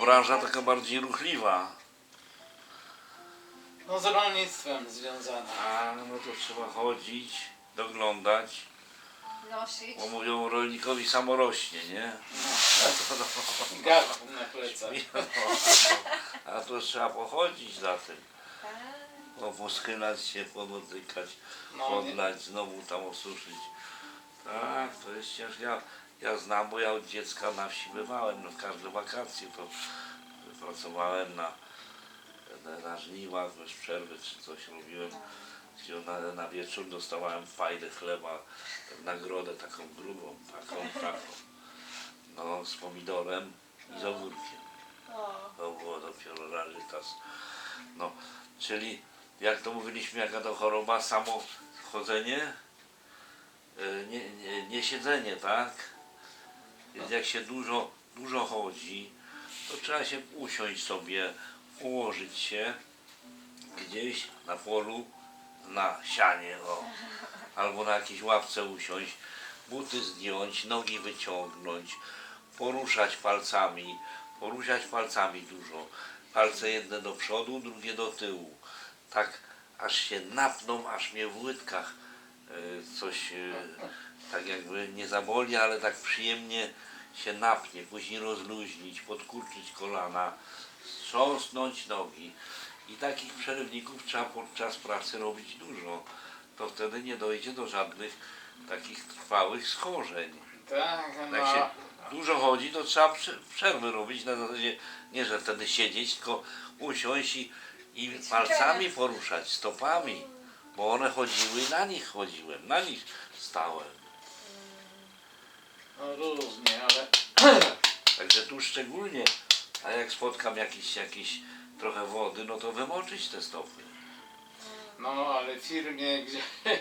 branża taka bardziej ruchliwa. No z rolnictwem związana. A no to trzeba chodzić, doglądać, Nosić. bo mówią rolnikowi samo rośnie, nie? A to, no, Garb na plecach. a to trzeba pochodzić za tym. Tak. No, poschylać się, podotykać, No, nie, podlać, znowu tam osuszyć. Tak, to jest ciężko. Ja, znam, bo ja od dziecka na wsi bywałem, no w każde wakacje to pracowałem na, na, żniwach bez przerwy czy coś robiłem. Gdzie na, na wieczór dostawałem fajdę chleba, nagrodę taką grubą, taką, taką. No, z pomidorem i z ogórkiem. To było dopiero rarytas. No, czyli jak to mówiliśmy, jaka to choroba, samo chodzenie, e, nie, nie, nie siedzenie, tak? Więc jak się dużo, dużo chodzi, to trzeba się usiąść sobie, ułożyć się gdzieś na polu, na sianie, o, albo na jakiejś ławce usiąść, buty zdjąć, nogi wyciągnąć, poruszać palcami, poruszać palcami dużo. Palce jedne do przodu, drugie do tyłu. Tak aż się napną, aż mnie w łydkach coś e, tak jakby nie zaboli, ale tak przyjemnie się napnie, później rozluźnić, podkurczyć kolana, strząsnąć nogi. I takich przerywników trzeba podczas pracy robić dużo. To wtedy nie dojdzie do żadnych takich trwałych schorzeń. tak, no. Jak się dużo chodzi, to trzeba prze- przerwy robić na zasadzie nie, że wtedy siedzieć, tylko usiąść i, i palcami poruszać, stopami, bo one chodziły i na nich chodziłem, na nich stałem. no różnie, ale Także tu szczególnie, a jak spotkam jakiś, jakiś trochę wody, no to wymoczyć te stopy. No ale firmie, gdzie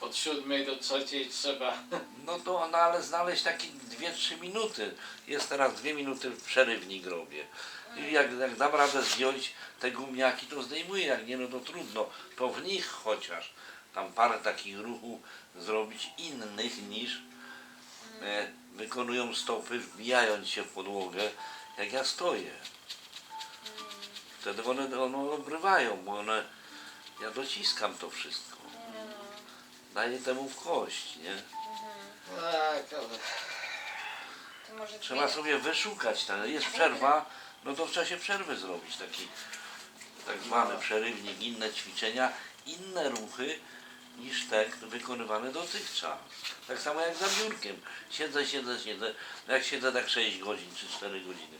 od siódmej do trzeciej trzeba No to no, ale znaleźć takie 2-3 minuty. Jest teraz 2 minuty w przerywnik robię. I jak, jak dam radę zdjąć te gumiaki, to zdejmuję. Jak nie, no to trudno. To w nich chociaż tam parę takich ruchów zrobić innych niż e, wykonują stopy, wbijając się w podłogę, jak ja stoję. Wtedy one, one obrywają, bo one, ja dociskam to wszystko. Daję temu w kość, nie? tak, ale to może Trzeba dwie- sobie wyszukać, tak? jest przerwa, no to w czasie przerwy zrobić taki tak zwany przerywnik, inne ćwiczenia, inne ruchy niż te wykonywane dotychczas. Tak samo jak za biurkiem. Siedzę, siedzę, siedzę. No jak siedzę tak 6 godzin czy 4 godziny,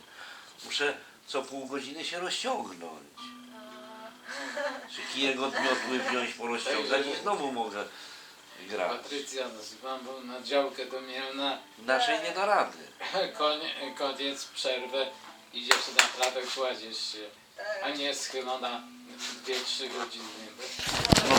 muszę co pół godziny się rozciągnąć. Czy kijek od miotły wziąć, porozciągać i znowu mogę grać. Patrycja nazywam, na działkę do Mielna Inaczej nie da rady. konie, koniec przerwy idziesz na trawę, kładziesz się, a nie schylona 2-3 godziny.